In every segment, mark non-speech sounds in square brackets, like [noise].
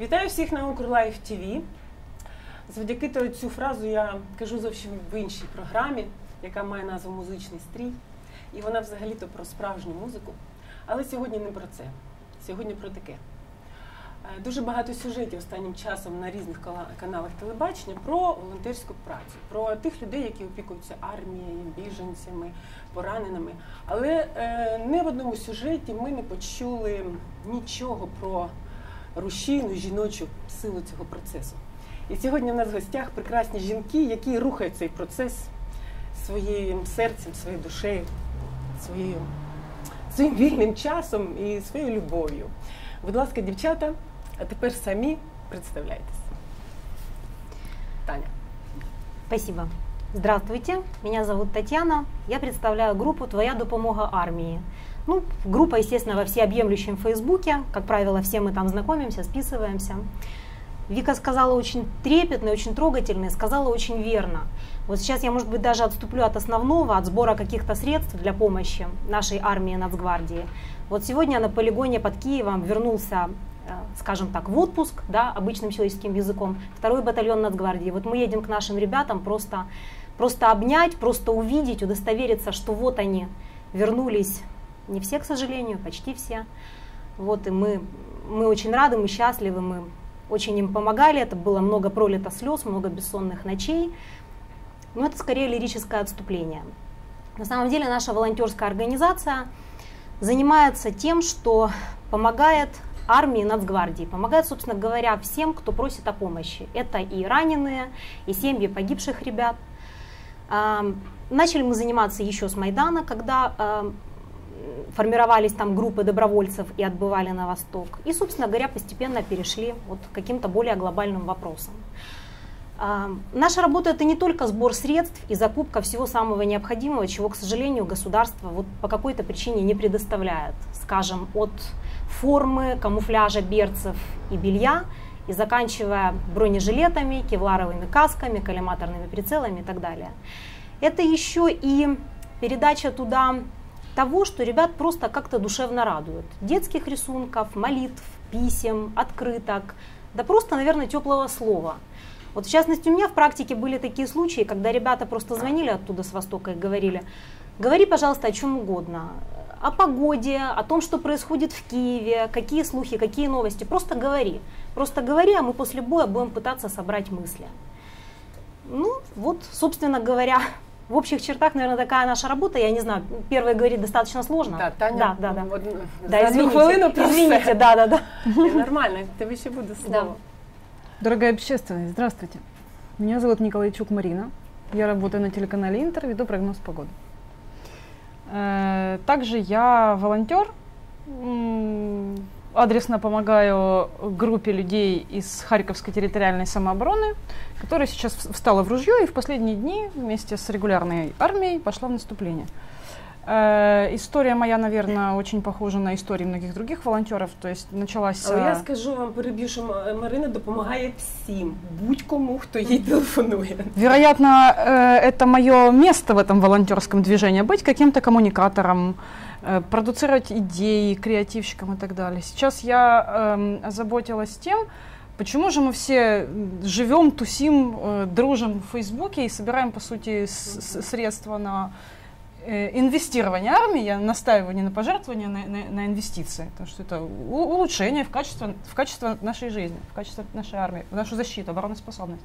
Вітаю всіх на Укрлайф ТВ. Завдяки цю фразу я кажу зовсім в іншій програмі, яка має назву Музичний стрій. І вона взагалі-то про справжню музику. Але сьогодні не про це. Сьогодні про таке. Е, Дуже багато сюжетів останнім часом на різних каналах телебачення про волонтерську працю, про тих людей, які опікуються армією, біженцями, пораненими. Але е, не в одному сюжеті ми не почули нічого про рушійну жіночу силу цього процесу. І сьогодні в нас в гостях прекрасні жінки, які рухають цей процес своїм серцем, своєю душею, своєю, своїм вільним часом і своєю любов'ю. Будь ласка, дівчата, а тепер самі представляйтесь. Таня. Спасибо. Здравствуйте, меня зовут Татьяна. Я представляю группу «Твоя допомога армии». Ну, группа, естественно, во всеобъемлющем Фейсбуке. Как правило, все мы там знакомимся, списываемся. Вика сказала очень трепетно и очень трогательно, и сказала очень верно. Вот сейчас я, может быть, даже отступлю от основного, от сбора каких-то средств для помощи нашей армии Нацгвардии. Вот сегодня на полигоне под Киевом вернулся, э, скажем так, в отпуск, да, обычным человеческим языком, второй батальон Нацгвардии. Вот мы едем к нашим ребятам просто, просто обнять, просто увидеть, удостовериться, что вот они вернулись. Не все, к сожалению, почти все. Вот и мы, мы очень рады, мы счастливы, мы очень им помогали. Это было много пролито слез, много бессонных ночей. Но это скорее лирическое отступление. На самом деле наша волонтерская организация занимается тем, что помогает армии Нацгвардии, помогает, собственно говоря, всем, кто просит о помощи. Это и раненые, и семьи погибших ребят. А, Начали мы заниматься еще с Майдана, когда а, формировались там группы добровольцев и отбывали на восток. И, собственно говоря, постепенно перешли вот к каким-то более глобальным вопросам. А, Наша работа это не только сбор средств и закупка всего самого необходимого, чего, к сожалению, государство вот по какой-то причине не предоставляет. Скажем, от формы, камуфляжа, берцев и белья и заканчивая бронежилетами, кевларовыми касками, коллиматорными прицелами и так далее. Это еще и передача туда того, что ребят просто как-то душевно радует. Детских рисунков, молитв, писем, открыток, да просто, наверное, теплого слова. Вот в частности у меня в практике были такие случаи, когда ребята просто звонили оттуда с Востока и говорили, говори, пожалуйста, о чем угодно, о погоде, о том, что происходит в Киеве, какие слухи, какие новости, просто говори. Просто говори, а мы после боя будем пытаться собрать мысли. Ну, вот, собственно говоря, в общих чертах, наверное, такая наша работа. Я не знаю, первое говорить достаточно сложно. Да, Таня, да, да, да. от, Да, за одну извините, хвилину извините, да, да, да. Ні, Нормально, тебе ще буде слово. Дорогая общественность, здравствуйте. Меня зовут Николайчук Марина. Я работаю на телеканале Интер, веду прогноз погоды. Э, Также я волонтер. Адресно помогаю группе людей из Харьковской территориальной самообороны, которая сейчас встала в ружье и в последние дни вместе с регулярной армией пошла в наступление. Э, История моя, наверное, очень похожа на истории многих других волонтеров. То есть началась... Але я э, скажу вам, переб'ю, що М- Марина допомагає всім, будь-кому, хто їй телефонує. Вероятно, э, это мое место в этом волонтерском движении, быть каким-то коммуникатором, э, продуцировать идеи, креативщиком и так далее. Сейчас я эм, озаботилась тем, почему же мы все м, живем, тусим, э, дружим в Фейсбуке и собираем, по сути, с- с- средства на э, инвестирование армии, я настаиваю не на пожертвования, на, на- на инвестиции, потому что это улучшение в качестве, в качестве нашей жизни, в качестве нашей армии, в нашу защиту, обороноспособность.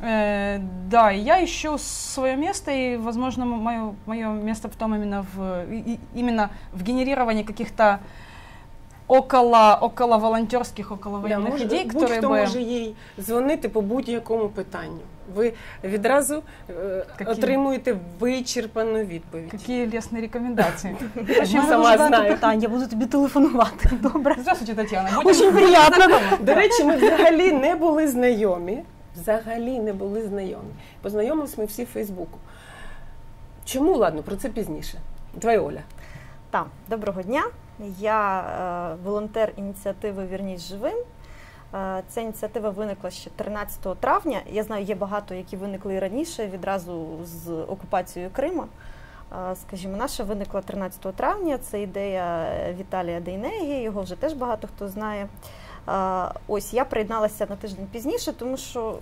Э, да, я ищу свое место, и, возможно, мое, мое место в том именно в, и- именно в генерировании каких-то около, около волонтерских, около Да, военных може- идей, которые Будь-хто бы... може їй дзвонити по будь-якому питанню. Ви відразу е, отримуєте вичерпану відповідь. Какие рекомендации. Очень У мене сама знаю. питань, я буду тобі телефонувати. Добре. Здравствуйте, Татьяна. Будем- Очень приятно. До речі, ми взагалі не були знайомі. Взагалі не були знайомі. Познайомились ми всі в Фейсбуку. Чому? Ладно, про це пізніше. Твоя Оля. Так, доброго дня. Я е, волонтер ініціативи Вірність живим. Ця ініціатива виникла ще 13 травня. Я знаю, є багато, які виникли і раніше, відразу з окупацією Крима. Е, скажімо, наша виникла 13 травня. Це ідея Віталія Дейнеї, його вже теж багато хто знає. Ось я приєдналася на тиждень пізніше, тому що.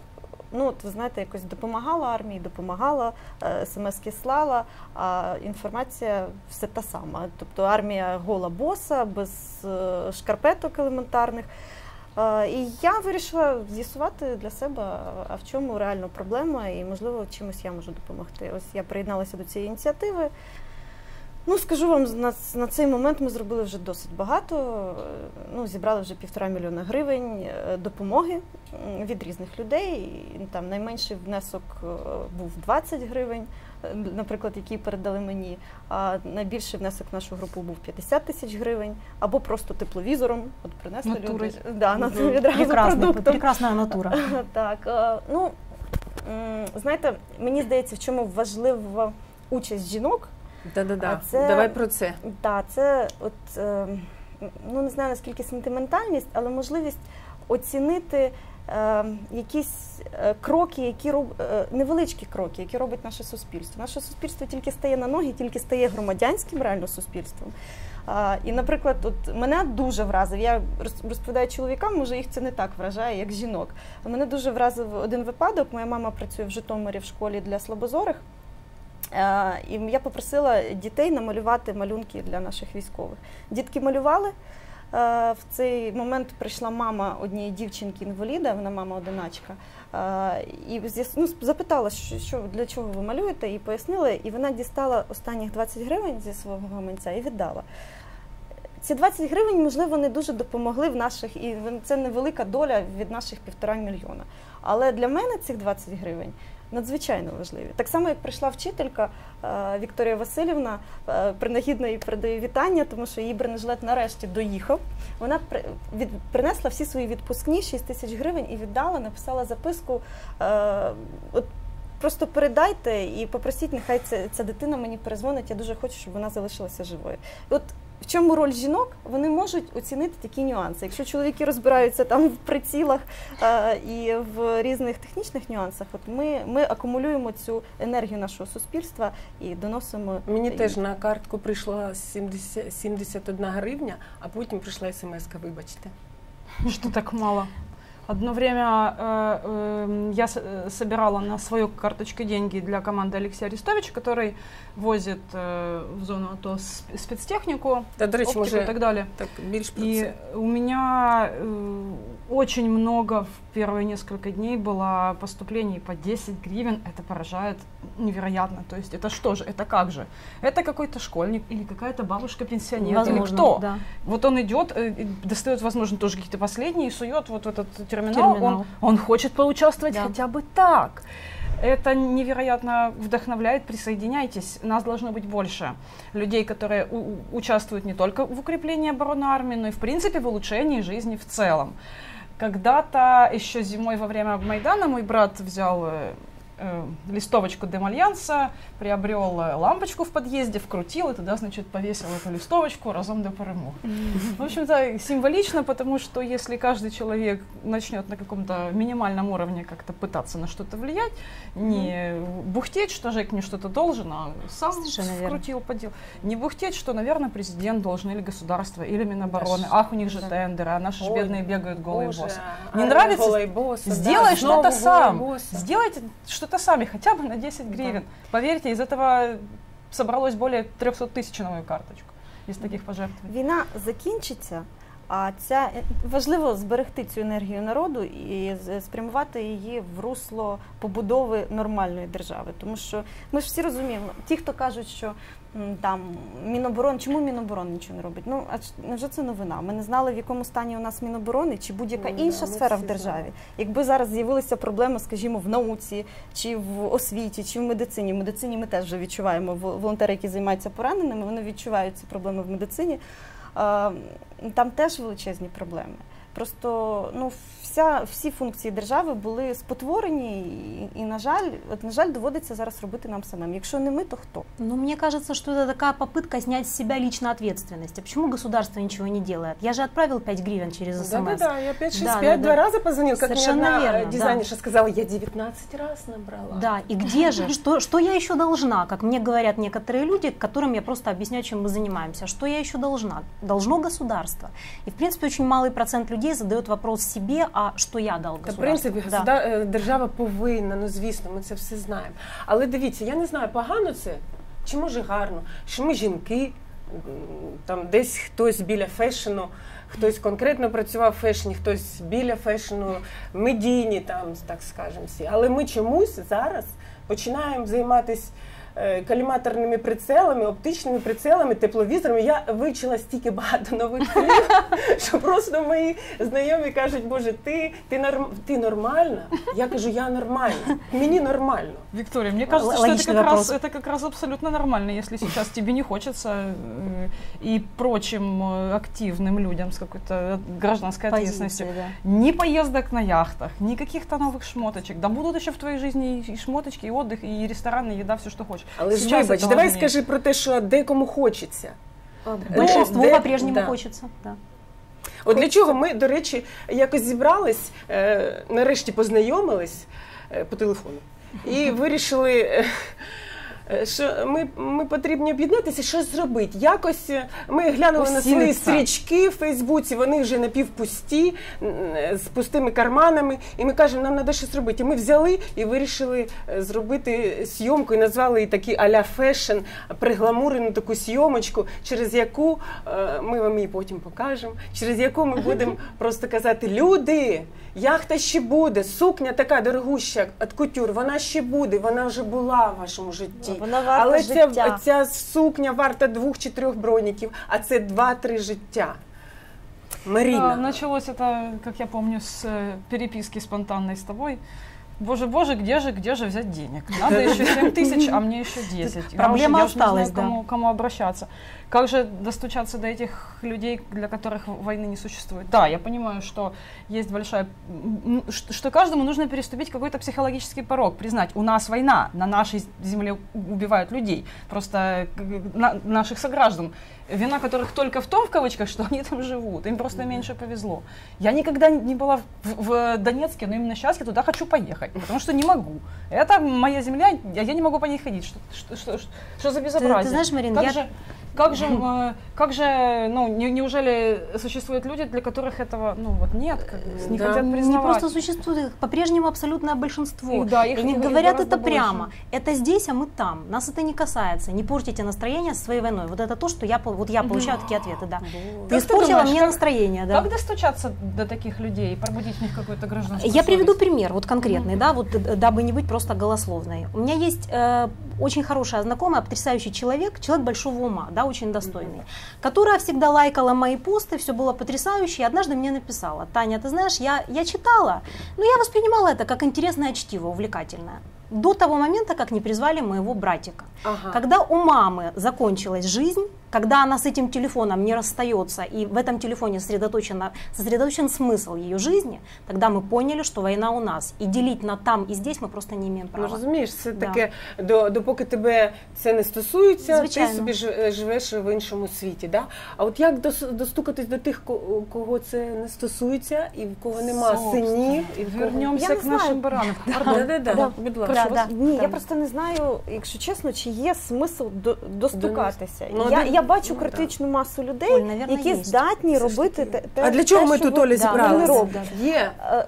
Ну, от ви знаєте, якось допомагала армії, допомагала, е, смски слала, а інформація все та сама. Тобто армія гола боса, без е, шкарпеток елементарних. Е, І я вирішила з'ясувати для себе, а в чому реально проблема, і можливо чимось я можу допомогти. Ось я приєдналася до цієї ініціативи. Ну, скажу вам, на, на цей момент ми зробили вже досить багато. Е, Ну, зібрали вже півтора мільйона гривень е, допомоги від різних людей. Там найменший внесок був 20 гривень, наприклад, який передали мені. А найбільший внесок в нашу групу був 50 тисяч гривень, або просто тепловізором. От принесли Натурою. люди. Да, на відразу Прекрасный, продуктом. прекрасная натура. [laughs] Так, е, ну знаєте, мені здається, в чому важлива участь жінок. Да-да-да. Це- Давай про це. Так, це от е, ну не знаю наскільки сентиментальність, але можливість оцінити якісь е, кроки, які роб е, невеличкі кроки, які робить наше суспільство. Наше суспільство тільки стає на ноги, тільки стає громадянським реально суспільством. І, наприклад, от мене дуже вразив. Я розповідаю чоловікам, може їх це не так вражає, як жінок. Мене дуже вразив один випадок. Моя мама працює в Житомирі в школі для слабозорих. Е, І я попросила дітей намалювати малюнки для наших військових. Дітки малювали. Е, В цей момент прийшла мама однієї дівчинки-інваліда, вона мама одиначка, е, і ну, запитала, що, для чого ви малюєте, і пояснила, і вона дістала останніх 20 гривень зі свого гаманця і віддала. Ці 20 гривень, можливо, не дуже допомогли в наших, і це невелика доля від наших півтора мільйона. Але для мене цих 20 гривень надзвичайно важливі. Так само, як прийшла вчителька е, Вікторія Васильівна, е, принагідно їй передаю вітання, тому що її бронежилет нарешті доїхав. Вона принесла всі свої відпускні 6 тисяч гривень і віддала, написала записку. Е, от Просто передайте і попросіть, нехай ця, ця дитина мені перезвонить. Я дуже хочу, щоб вона залишилася живою. От в чому роль жінок? Вони можуть оцінити такі нюанси. Якщо чоловіки розбираються там в прицілах е, і в різних технічних нюансах, от ми, ми акумулюємо цю енергію нашого суспільства і доносимо. Мені їм. теж на картку прийшла 70, 71 гривня, а потім прийшла смс-ка, вибачте. Що так мало? Одно время э, э, я э, собирала на свою карточку деньги для команды Алексея Арестовича, который возит э, в зону АТО сп- спецтехнику, Та, до речі, оптику и може так далее. так більш про И це. у меня э, очень много в первые несколько дней было поступлений по 10 гривен. Это поражает невероятно. То есть это что же, это как же? Это какой-то школьник или какая-то бабушка-пенсионер? Или кто? да. Вот он идет, э, и достает, возможно, тоже какие-то последние и сует вот в этот терминал. Терминал. Он, он хочет поучаствовать Да. хотя бы так. Это невероятно вдохновляет. Присоединяйтесь. Нас должно быть больше людей, которые участвуют не только в укреплении обороны армии, но и в принципе в улучшении жизни в целом. Когда-то еще зимой во время Майдана мой брат взял э, листовочку Демальянса, приобрел э, лампочку в подъезде, вкрутил и туда, значит, повесил эту листовочку разом до перемог. В общем-то, символично, потому что если каждый человек начнет на каком-то минимальном уровне как-то пытаться на что-то влиять, не бухтеть, что Жек мне что-то должен, а сам Совершенно вкрутил, подел. Не бухтеть, что, наверное, президент должен или государство, или Минобороны. Да, Ах, у них же да. тендеры, а наши Ой, бедные бегают голые боссы. а, Не нравится? голий бос, да, Сделай знову что-то сам. бос. Сделайте что-то сами, хотя бы на 10 гривен. Поверьте, из этого собралось более 300 тысяч на мою карточку из таких пожертвований. Війна закінчиться, а ця е, важливо зберегти цю енергію народу і спрямувати її в русло побудови нормальної держави. Тому що ми ж всі розуміємо, ті, хто кажуть, що там Міноборон, чому Міноборон нічого не робить? Ну а невже це новина? Ми не знали, в якому стані у нас Міноборони чи будь-яка Ну, інша ми сфера в державі. знали. Якби зараз з'явилися проблеми, скажімо, в науці, чи в освіті, чи в медицині. В медицині ми теж вже відчуваємо волонтери, які займаються пораненими, вони відчувають ці проблеми в медицині. А, Там теж величезні проблеми. Просто ну вся всі функції держави були спотворені, і, і на жаль, от на жаль, доводиться зараз робити нам самим. Якщо не ми, то хто? Но мне кажется, что это такая попытка снять с себя лично ответственность. А почему государство ничего не делает? Я же отправил 5 гривен через СМС. Да-да-да, я 5-6-5 Да, да, два да. раза позвонил, как мне Совершенно одна верно, э, да. дизайнерша сказала, я 19 раз набрала. Да, и где же? Что, что я еще должна? Как мне говорят некоторые люди, которым я просто объясняю, чем мы занимаемся. Что я еще должна? Должно государство. И, в принципе, очень малый процент людей людей задает вопрос себе, а что я дал Та в принципі, Да. е, держава повинна, ну звісно, ми це все знаємо. Але дивіться, я не знаю, погано це чи може гарно, що ми жінки, там десь хтось біля фешену, хтось конкретно працював в фешені, хтось біля фешену, медійні, там, так скажемо всі. Але ми чомусь зараз починаємо займатися. е, Каліматорними прицелами, оптичними прицелами, тепловізорами. Я вивчила стільки багато нових слів, [laughs] що просто мої знайомі кажуть, Боже, ти, ти, норм, ти нормальна? Я кажу, я нормальна. Мені нормально. Виктория, мне кажется, Л- что это логичный как, раз, вопрос. это как раз абсолютно нормально, если сейчас тебе не хочется э, и прочим э, активным людям с какой-то гражданской ответственностью Позиция, да. ни поездок на яхтах, ни каких-то новых шмоточек. Да будут еще в твоей жизни и шмоточки, и отдых, и рестораны, и еда, все, что хочешь. Але ж вибач, давай важнее. скажи про те, що декому хочеться. Большинство Де- по-прежнему да. хочеться. Да. От для чого ми, до речі, якось зібрались, е, нарешті познайомились е, по телефону і [laughs] вирішили. Е, Що ми, ми потрібні об'єднатися, щось зробити. Якось е, ми глянули на свої Осілиться. стрічки в Фейсбуці, вони вже напівпусті, е, з пустими карманами. І ми кажемо, нам треба щось робити. І ми взяли і вирішили зробити зйомку і назвали її такі а-ля фешн, пригламурену таку зйомочку, через яку ми вам її потім покажемо, через яку ми будемо [laughs] просто казати: люди, яхта ще буде, сукня така дорогуща від кутюр, вона ще буде, вона вже була в вашому житті. Вона варта Але ця, життя. ця сукня варта двох чи трьох броніків, а це два-три життя. Марина. А, началось это, как я помню, с э, переписки спонтанной с тобой. Боже, боже, где же, где же взять денег? [laughs] Надо еще 7 тысяч, а мне еще 10. Я проблема уже- я уже не знаю, осталась, да. кому, обращаться. Как же достучаться до этих людей, для которых войны не существует? Да, я понимаю, что есть большая... Что каждому нужно переступить какой-то психологический порог, признать, у нас война, на нашей земле убивают людей, просто э, наших сограждан, вина которых только в том, в кавычках, что они там живут, им просто меньше повезло. Я никогда не была в, в Донецке, но именно сейчас я туда хочу поехать, потому что не могу. Это моя земля, я, я не могу по ней ходить. Что, что, что, что- за безобразие? знаешь, Марин, как я- же, как же, как же, ну, не- неужели существуют люди, для которых этого, ну, вот нет, как бы, не Да. хотят Не признавать? просто существует, их по-прежнему абсолютное большинство. И да, их- они их говорят это больше. прямо. Это здесь, а мы там. Нас это не касается. Не портите настроение своей войной. Вот это то, что я, вот я получаю такие ответы, да. Ты ты испортила думаешь, мне как- настроение, да. Как достучаться до таких людей и пробудить в них какую-то гражданскую Я приведу пример, вот конкретный, да, вот э, дабы не быть просто голословной. У меня есть э, очень хорошая знакомая, потрясающий человек, человек большого ума, да, очень достойный, которая всегда лайкала мои посты, все было потрясающе, и однажды мне написала, Таня, ты знаешь, я, я читала, но я воспринимала это как интересное чтиво, увлекательное До того момента, как не призвали моего братика. Ага. Когда у мамы закончилась жизнь, когда она с этим телефоном не расстается, и в этом телефоне сосредоточена, сосредоточен смысл ее жизни, тогда мы поняли, что война у нас. И делить на там и здесь мы просто не имеем Ну права. розумієш, це Да. таке, до, допоки тебе це не стосується, Звичайно. ти собі ж- живеш в іншому світі. Да? А от як дос- достукатись до тих, ко- кого це не стосується, і в кого нема Собственно. синів, і в кого Вернемся Я не к нашим знаю. баранам. Да-да-да, Да. будь ласка. Да, да. Ні, я просто не знаю, якщо чесно, чи є смисл до, достукатися. Ну, я, я бачу ну, критичну масу людей, Оль, наверно, які є. здатні Все робити те, те, А для чого те, ми тут Олі зібралися? Є, Е,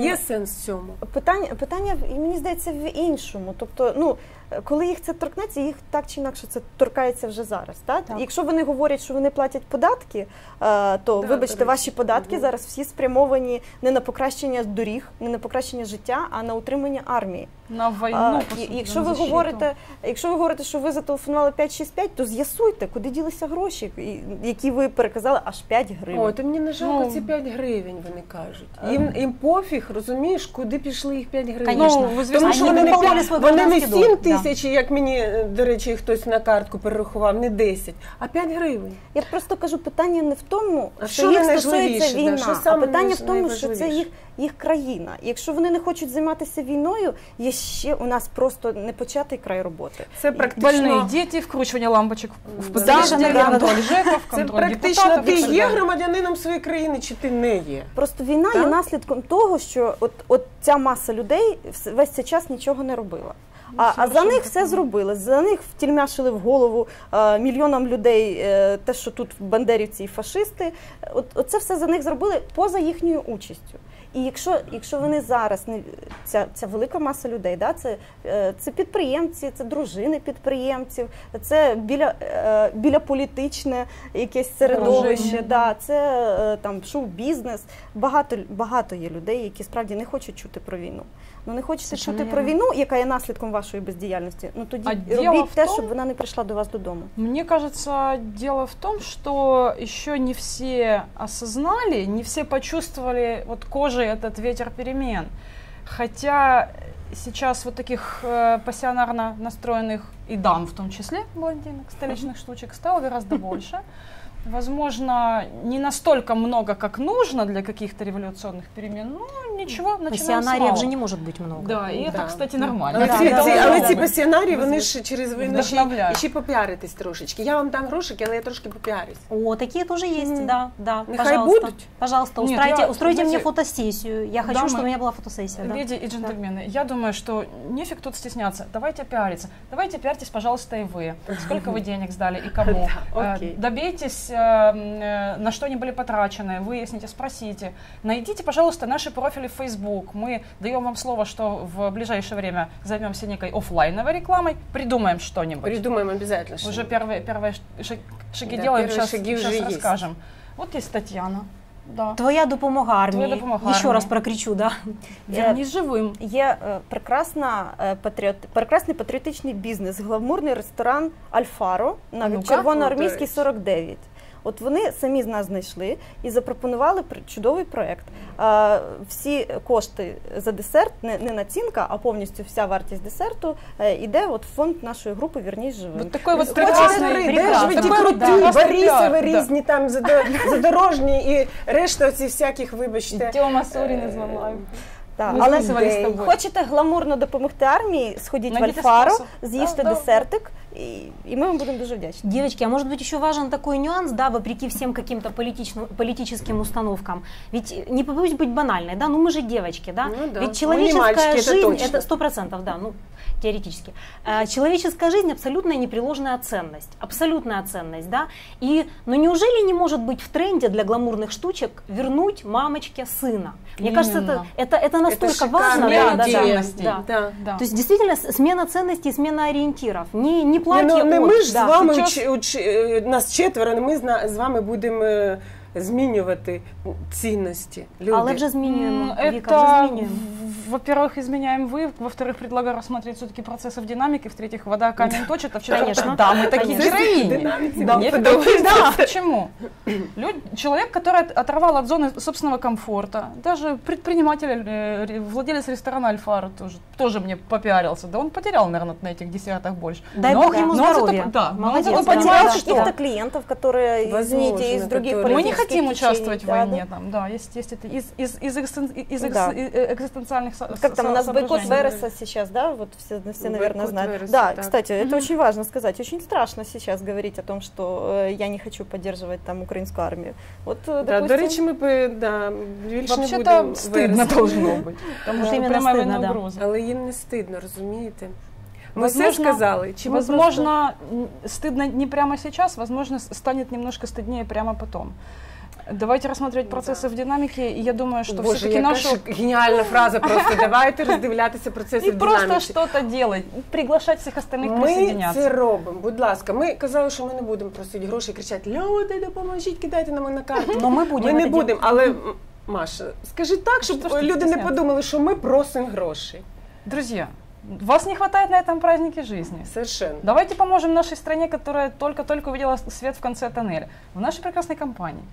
є сенс в цьому. Питання, питання, і мені здається, в іншому. Тобто, ну, коли їх це торкнеться, їх так чи інакше це торкається вже зараз. Так? Так. Якщо вони говорять, що вони платять податки, е, то Да, вибачте, речі. ваші податки Мгм. зараз всі спрямовані не на покращення доріг, не на покращення життя, а на утримання армії. На войну, А, по якщо на ви защиту. говорите, якщо ви говорите, що ви зателефонували 565, то з'ясуйте, куди ділися гроші, і- які ви переказали аж 5 гривень. О, то мені не жалко Ну. ці 5 гривень, вони кажуть. Їм, їм пофіг, розумієш, куди пішли їх 5 гривень. Ну, ви звісно, Тому що Они вони не, вони не гражданский 7 тисяч, як мені, е, до речі, хтось на картку перерахував, не 10, а 5 гривень. Я просто кажу, питання не в тому, А що що їх стосується да, війна, що а саме питання в тому, що це їх, їх країна. І Якщо вони не хочуть займатися війною, є ще у нас просто не початий край роботи. Це практично, Больные дети, вкручивание лампочек в Да. подъезде, Совершенно верно, контроль ЖЭКов, це контроль практично депутатов ти и так є далее. громадянином своєї країни, чи ти не є. Просто війна є Так. наслідком того, що от, от ця маса людей вс- весь цей час нічого не робила. А, всё а за очень них все такое. зробили. За них втільмяшили в голову е, мільйонам людей е, те, що тут бандерівці і фашисти. От, оце все за них зробили поза їхньою участю. І якщо, якщо вони зараз не ця, ця велика маса людей, да, це, е, це підприємці, це дружини підприємців, це біля, е, біля політичне якесь середовище, да, це е, там шоу-бізнес. Багато, багато є людей, які справді не хочуть чути про війну. Ну не хочете Совершенно чути про війну, яка є наслідком вашої бездіяльності. Ну тоді А робіть те, тому- щоб вона не прийшла до вас додому. Мне кажется, дело в том, что еще не все осознали, не все почувствовали вот кожей этот ветер перемен. Хотя сейчас вот таких э, пассионарно настроенных и дам в том числе, блондинок, столичных штучек стало гораздо [laughs] больше Возможно, не настолько много, как нужно для каких-то революционных перемен, но ничего, начинаем с Пассионариев малого. же не может быть много. Да, и это, Да. кстати, нормально. Але, Да, ці, да, ці, да, але да, ці да. пасіонарії, вони ж через війну ще, й- Вдохновляють. ще й попіаритись трошечки. Я вам дам грошики, але я трошки попіарюсь. О, такие тоже есть, Мгм. да, да. Нехай пожалуйста, будут. пожалуйста, Нет, устроите, я, устройте мне знаете, фотосессию. Я хочу, дамы- чтобы у меня была фотосессия. Да. Леди и джентльмены, я думаю, что нефиг тут стесняться. Давайте пиариться. Давайте пиарьтесь, пожалуйста, и вы. Сколько вы [laughs] денег сдали и кому. [laughs] Да, Э, окей. Добейтесь, э, м, э, на что они были потрачены, выясните, спросите. Найдите, пожалуйста, наши профили в Facebook. Мы даем вам слово, что в ближайшее время займемся некой оффлайновой рекламой, придумаем что-нибудь. Придумаємо обов'язково. що- Уже первые, первые ш- шаги Да, делаем, первые сейчас, шаги уже есть. расскажем. Вот есть Татьяна. Да. Твоя допомога армии. Твоя допомога Еще армії. раз прокричу, да. Вернись живым. Є е, прекрасна е, патріот, прекрасний патріотичний бізнес, гламурний ресторан Альфаро на Ну-ка. Червоноармійській Ну, до речі. 49. От вони самі з нас знайшли і запропонували пр- чудовий проект. Е, Всі кошти за десерт, не, не націнка, а повністю вся вартість десерту е, іде от в фонд нашої групи Вірніш живим. Вот такой вот Хочете прекрасный, три, де ж ви ті Такой круті, прекрасный Борисови пиар, да. різні, там задо- задорожні і решта ці всяких, вибачте. Тёма Сурин звала. Так, Ми але записувались з Ідеї. тобою. хочете гламурно допомогти армії, сходіть в Найдите Альфаро, спосіб. з'їжте Да, да. десертик, і, і ми вам будемо дуже вдячні. Девочки, а может быть еще важен такой нюанс, да, вопреки всем каким-то политичным, политическим установкам. Ведь не побоюсь быть банальной, да, ну мы же девочки, да. Ну да. Ведь Мы человеческая не мальчики, это жизнь точно. это сто процентов, да, ну теоретически. Э, Человеческая жизнь абсолютная непреложная ценность, абсолютная ценность, да. И, но неужели не может быть в тренде для гламурных штучек вернуть мамочке сына? Мне кажется, это, Именно. это, это настолько Это важно, шикарная да, да, да, идея. да. Да. Да. То есть действительно с- смена ценностей, смена ориентиров. Не, не Ні, Не, ну, не от, ми ж да. з вами Сейчас- уч, уч, е, нас четверо, не ми зна- з вами будемо е, змінювати цінності. Люди. Але вже змінюємо. М, Віка, вже Это, змінюємо. в- во-первых, изменяем вы, во-вторых, предлагаю рассмотреть все-таки процессы в динамике, в-третьих, вода камень точит, а в-четвертых, Конечно. да, мы такие Конечно. героини. Динамике Да, мне потому- подобается. да, [laughs] почему? Люд- человек, который от- оторвал от зоны собственного комфорта, даже предприниматель, э, ре- владелец ресторана Альфара тоже, тоже мне попиарился, да он потерял, наверное, на этих десертах больше. Дай Но- бог ему но он зато- здоровья. Да, но он Молодец, зато да. понимает, Потерял что каких-то клиентов, которые, Возможно, извините, из других которые- мы не политических хотим течений, участвовать в да, войне, да. там, да, есть, есть это из, из, из, экзистен- из экс- Да. э, экзистенциальных со- Как там у со- нас бойкот соображений. Вереса сейчас, да, вот все, все наверное, Бойкот знают. Вереса, да, так. кстати, это Мгм. очень важно сказать. Очень страшно сейчас говорить о том, что э, я не хочу поддерживать там украинскую армию. Вот, э, Да, допустим, до речі, ми б да, більше не Вообще-то будемо стыдно вересня. должно быть. Потому Вот что именно прямая стыдно, военная да. угроза. Але їм не стидно, розумієте? Ми все Возможно- сказали. Чи ми просто- Возможно, н- стыдно не прямо сейчас, возможно, с- станет немножко стыднее прямо потом. Давайте рассматривать процессы в динамике, и я думаю, что Боже, все-таки яка нашу... ж геніальна фраза просто. Давайте роздивлятися процеси И в просто динаміці. что-то делать, приглашать всех остальных Ми присоединяться. це робимо. Будь ласка, ми казали, що ми не будемо просити гроші і кричати Люди, допоможіть, кидайте нам на карту. Но мы будем Ми не это будемо, але м, Маша, скажи так, щоб Що ж ти люди не стісняєшся? подумали, що ми просимо гроші. Друзья, вас не хватает на этом празднике жизни. Совершенно. Давайте поможем нашей стране, которая только-только увидела свет в конце тоннеля. В нашей прекрасной компании.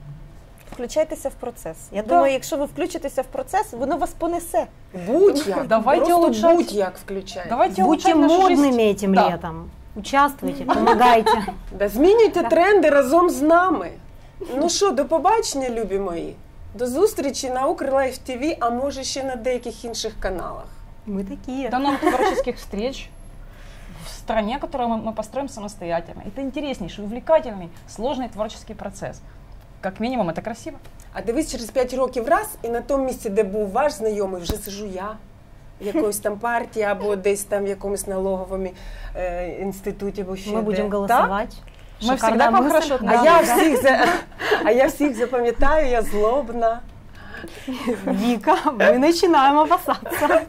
включайтеся в процес. Я Да. думаю, якщо ви включитеся в процес, воно вас понесе. Будь-як. Давайте Просто улучшать. будь-як включай. Давайте Будьте улучшать нашу жизнь. модными этим Да. летом. Участвуйте, помогайте. [laughs] Да, змінюйте тренди разом з нами. Ну що, до побачення, любі мої. До зустрічі на Укрлайф ТВ, а може ще на деяких інших каналах. Мы такие. До новых творческих встреч в стране, которую мы, мы построим самостоятельно. Это интереснейший, увлекательный, сложный творческий процесс. Как минимум, это красиво. А дивись через 5 років раз, і на тому місці, де був ваш знайомий, вже сижу я. якоїсь там партії або десь там в якомусь налоговому е, інституті або ще Мы де. будем Так? голосовать. Мы всегда Шикарная к вам мысль. хорошо А Да, [laughs] я да. всіх за а я всіх запам'ятаю, я злобна. Вика, мы начинаем опасаться.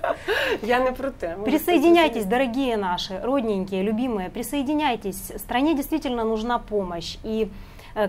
Я не про те. Присоединяйтесь, дорогие наши, родненькие, любимые, присоединяйтесь. Стране действительно нужна помощь. И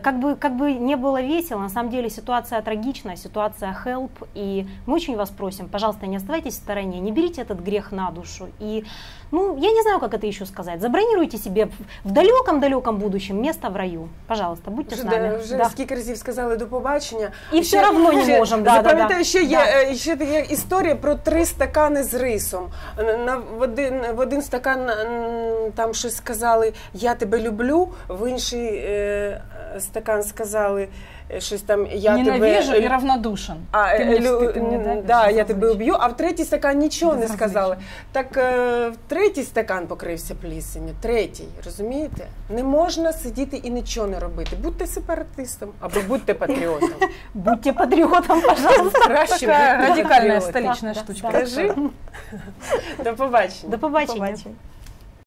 как бы, как бы не было весело, на самом деле ситуация трагичная, ситуация help. И мы очень вас просим, пожалуйста, не оставайтесь в стороне, не берите этот грех на душу. И, ну, я не знаю, как это еще сказать, забронируйте себе в- в далеком-далеком будущем место в раю. Пожалуйста, будьте Вже, с нами. де- вже Да. скільки разів сказали до побачення. І все равно не ще- можемо, да, да, Запам'ятаю, да. ще є Да. е, ще є історія про три стакани з рисом. На, на- в, один, в один стакан м, там щось сказали Я тебе люблю, в інший е, стакан сказали е, щось там Я Ненавижу тебе и равнодушен. А, Ты е, мне лю- встыд, ты мне м, давишь, да, я тебе безразличие. уб'ю, а в третій стакан нічого не Безразличие. сказали. Так е, в третій стакан покрився плісенью, третій, розумієте? Не можна сидіти і нічого не робити. Будьте сепаратистом або будьте патріотом. [laughs] Будьте патриотом, пожалуйста. Краще Такая будьте радикальная патріотом. столичная Да, штучка. да. [laughs] Скажи. До побачення. До побачення. Побачення.